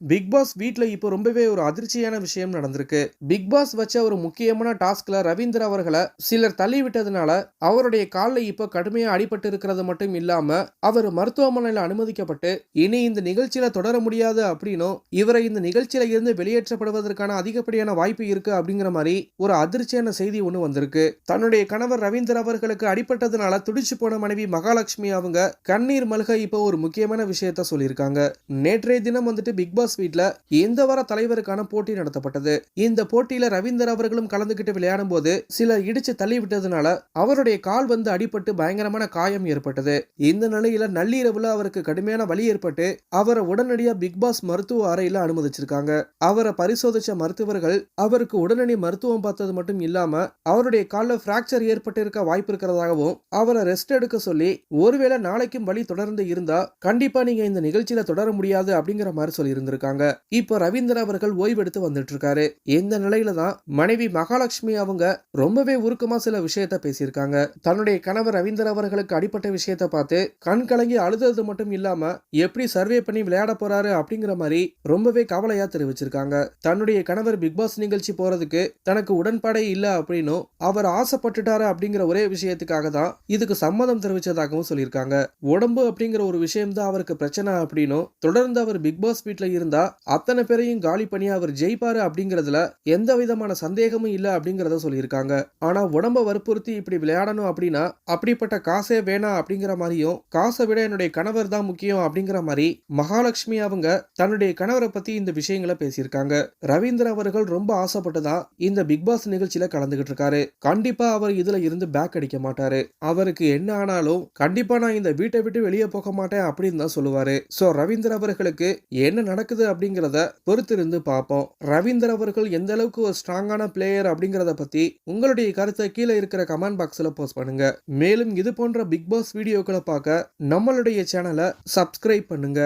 Big pass வீட்டில் இப்போ ரொம்பவே ஒரு அதிர்ச்சியான விஷயம் நடந்திருக்கு. பிக் பாஸ் வச்ச ஒரு முக்கியமான டாஸ்க்ல ரவீந்திர அவர்களை சிலர் தள்ளி விட்டதுனால அவருடைய காலில் இப்போ கடுமையாக அடிபட்டு இருக்கிறது மட்டும் இல்லாம அவர் மருத்துவமனையில் அனுமதிக்கப்பட்டு இனி இந்த நிகழ்ச்சியில தொடர முடியாது அப்படின்னும் இவரை இந்த நிகழ்ச்சியில இருந்து வெளியேற்றப்படுவதற்கான அதிகப்படியான வாய்ப்பு இருக்கு அப்படிங்கிற மாதிரி ஒரு அதிர்ச்சியான செய்தி ஒன்று வந்திருக்கு. தன்னுடைய கணவர் ரவீந்தர் அவர்களுக்கு அடிபட்டதுனால துடிச்சு போன மனைவி மகாலட்சுமி அவங்க கண்ணீர் மல்க இப்போ ஒரு முக்கியமான விஷயத்த சொல்லியிருக்காங்க. நேற்றைய தினம் வந்துட்டு பிக் பாஸ் வீட்ல இந்த வார தலைவருக்கான போட்டி நடத்தப்பட்டது. இந்த போட்டியில ரவீந்தர் அவர்களும் கலந்துகிட்டு விளையாடும் போது சிலர் இடிச்சு தள்ளி விட்டதுனால அவருடைய கால் வந்து அடிபட்டு பயங்கரமான காயம் ஏற்பட்டது. இந்த நிலையில நள்ளிரவுல அவருக்கு கடுமையான வலி ஏற்பட்டு அவரை உடனடியா பிக் பாஸ் மருத்துவ அறையில அனுமதிச்சிருக்காங்க. அவரை பரிசோதிச்ச மருத்துவர்கள் அவருக்கு உடனடி மருத்துவம் பார்த்தது மட்டும் இல்லாம அவருடைய காலில் பிராக்சர் ஏற்பட்டு இருக்க வாய்ப்பு இருக்கிறதாகவும் அவரை ரெஸ்ட் எடுக்க சொல்லி ஒருவேளை நாளைக்கும் வழி தொடர்ந்து இருந்தா கண்டிப்பா நீங்க இந்த நிகழ்ச்சியில தொடர முடியாது அப்படிங்கிற மாதிரி சொல்லி இருக்காங்க. இப்போ ரவீந்திர அவர்கள் ஓய்வெடுத்து வந்துட்டு இருக்காரு இந்த நிலையில தான் மனைவி மகாலட்சுமி அவங்க ரொம்பவே உருக்கமா சில விஷயத்த பேசியிருக்காங்க. தன்னுடைய கணவர் ரவீந்திர அவர்களுக்கு அடிப்பட்ட விஷயத்த பார்த்து கண் கலங்கி அழுதது மட்டும் இல்லாம எப்படி சர்வே பண்ணி விளையாட போறாரு அப்படிங்கிற மாதிரி ரொம்பவே கவலையா தெரிவிச்சிருக்காங்க. தன்னுடைய கணவர் பிக் பாஸ் நிகழ்ச்சி போறதுக்கு தனக்கு உடன்பாடே இல்ல அப்படின்னும் அவர் ஆசைப்பட்டுட்டாரு அப்படிங்கிற ஒரே விஷயத்துக்காக தான் இதுக்கு சம்மதம் தெரிவிச்சதாகவும் சொல்லியிருக்காங்க. உடம்பு அப்படிங்கிற ஒரு விஷயம் தான் அவருக்கு பிரச்சனை அப்படின்னும் தொடர்ந்து அவர் பிக் பாஸ் வீட்டில் இருந்து அத்தனை பேரையும் காலி பண்ணி அவர் ஜெயிப்பாரு அப்படிங்கறதுல எந்த விதமான சந்தேகமும் இல்ல அப்படிங்கறத சொல்லியிருக்காங்க. ஆனா உடம்ப வற்புறுத்தி இப்படி விளையாடணும் அப்படின்னா அப்படிப்பட்ட காசே வேணாம் அப்படிங்கிற மாதிரியும் காசை விட என்னுடைய கணவர் தான் முக்கியம் அப்படிங்கிற மாதிரி மகாலட்சுமி அவங்க தன்னுடைய கணவரை பத்தி இந்த விஷயங்களை பேசியிருக்காங்க. ரவீந்திர அவர்கள் ரொம்ப ஆசைப்பட்டுதான் இந்த பிக் பாஸ் நிகழ்ச்சியில கலந்துகிட்டு இருக்காரு. கண்டிப்பா அவர் இதுல இருந்து பேக் அடிக்க மாட்டாரு. அவருக்கு என்ன ஆனாலும் கண்டிப்பா நான் இந்த வீட்டை விட்டு வெளியே போக மாட்டேன் அப்படின்னு தான் சொல்லுவாரு. சோ ரவீந்திர அவர்களுக்கு என்ன நடக்குது அப்படிங்கிறத பொறுத்திருந்து பார்ப்போம். ரவீந்திர அவர்கள் எந்த அளவுக்கு ஒரு ஸ்ட்ராங்கான பிளேயர் அப்படிங்கிறத பத்தி உங்களுடைய கருத்தை கீழே இருக்கிற கமெண்ட் பாக்ஸ்ல போஸ்ட் பண்ணுங்க. மேலும் இது போன்ற பிக் பாஸ் வீடியோக்களை பார்க்க நம்மளுடைய சேனலை சப்ஸ்கிரைப் பண்ணுங்க.